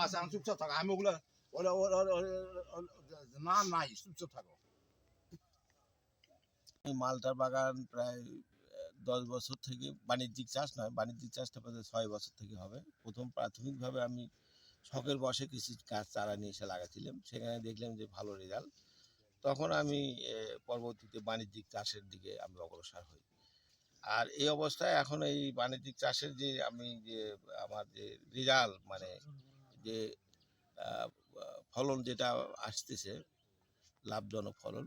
বাস আমি চুপচাপ থাকো। আমি ওগুলো ওরা না, নাই, চুপচাপ থাকো। মালটার বাগান প্রায় দশ বছর থেকে বাণিজ্যিক চাষ নয়, বাণিজ্যিক চাষটা প্রায় ছয় বছর থেকে হবে। প্রথম প্রাথমিকভাবে আমি শখের বসে কিছু গাছ চারা নিয়ে এসে লাগাচ্ছিলাম। সেখানে দেখলাম যে ভালো রেজাল্ট। তখন আমি পরবর্তীতে বাণিজ্যিক চাষের দিকে আমি অগ্রসর হই। আর এই অবস্থায় এখন এই বাণিজ্যিক চাষের যে আমি যে, আমার যে রেজাল্ট মানে যে ফলন যেটা আসতেছে লাভজনক ফলন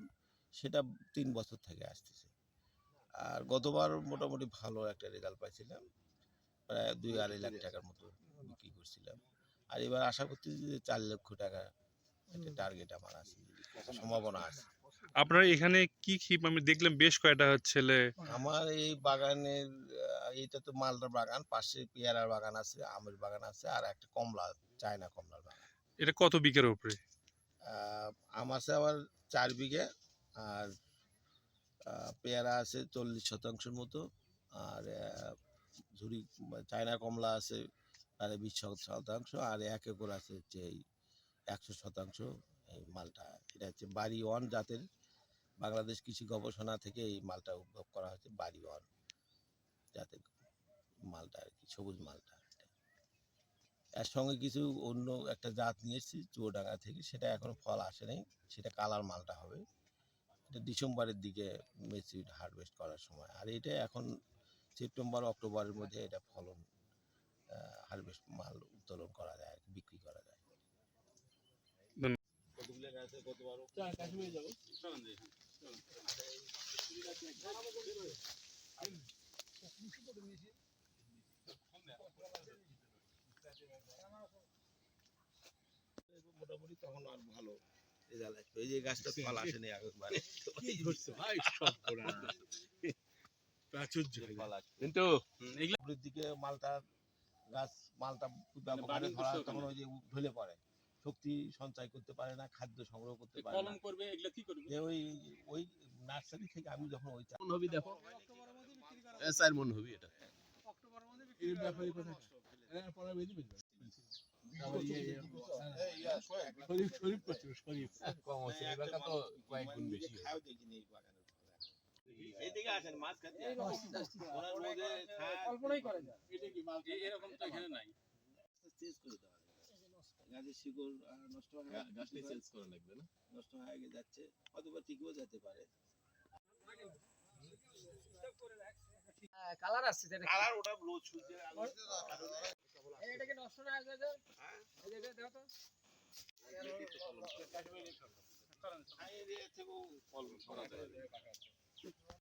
সেটা তিন বছর থেকে আসতেছে। আর গতবার মোটামুটি ভালো একটা রেজাল্ট পাইছিলাম প্রায় দুই আড়াই লাখ টাকার মতো বিক্রি করছিলাম। আর এবার আশা করতেছি যে চার লক্ষ টাকা একটা টার্গেট আমার আছে সম্ভাবনা আছে। আপনার এখানে কি কি আমি দেখলাম বেশ কয়টা ছেলে আমার এই বাগানের এইটা তো মালদার বাগান পাশে পেয়ারার বাগান আছে আমের বাগান আছে আর একটা কমলা চায়না কমলার বাগান। এটা কত বিঘের উপরে? আম আছে আমার চার বিঘে আর পেয়ারা আছে চল্লিশ শতাংশের মতো আর ঝুড়ি চায়না কমলা আছে প্রায় বিশ শত- শতাংশ আর এক একর আছে হচ্ছে এই একশো শতাংশ এই মালটা। এটা হচ্ছে বাড়ি ওয়ান জাতের বাংলাদেশ কৃষি গবেষণা থেকে এই মালটা উদ্ভব করা হয়েছে বাড়ি ওয়ান। জাতের মালটা আর কি সবুজ মালটা। এর সঙ্গে কিছু অন্য একটা জাত নিয়ে এসেছি চুয়াডাঙ্গা থেকে সেটা এখনও ফল আসে নাই সেটা কালার মালটা হবে। এটা ডিসেম্বরের দিকে মেসিড হারভেস্ট করার সময়। আর এটা এখন সেপ্টেম্বর অক্টোবরের মধ্যে এটা ফলন হারভেস্ট মাল উত্তোলন করা যায় আর কি, বিক্রি করা যায়। কতগুলো গাছে কতবারও? মোটামুটি তখন আর ভালো রেজাল্ট আসবে। এই যে গাছটা ফল আসেনি আগেরবারে। ফল আসবে। কিন্তু দিকে মালটা গাছ মালটা ধরা তখন ওই যে ঢলে পড়ে। শক্তি সঞ্চয় করতে পারে না খাদ্য সংগ্রহ করতে পারে না। করবে এগুলা কি করবে? যে ওই ওই নার্সারি থেকে আমি যখন ওই চা- মন হবি দেখো। এ চার মন হবি এটা কম আছে এবার তো কয়েক গুণ বেশি খাও দেখিনি এই বাগানের ফল। এইদিকে আসেন মাছ খাতে ওরা রোদে খায়, কল্পনাই করা যায় এরকম তো এখানে নাই চেঞ্জ করে দেওয়া গাছের শিকড় নষ্ট হয়ে গাছটা চেঞ্জ করা লাগবে না নষ্ট হয়ে যাচ্ছে অথবা টিকেও যেতে পারে কালার আসছে কালার ওটা রোজ সূর্যের আলো এটা কি নষ্ট না হয়ে যায় এই যে দেখো তো থেকেও ফল করা যায়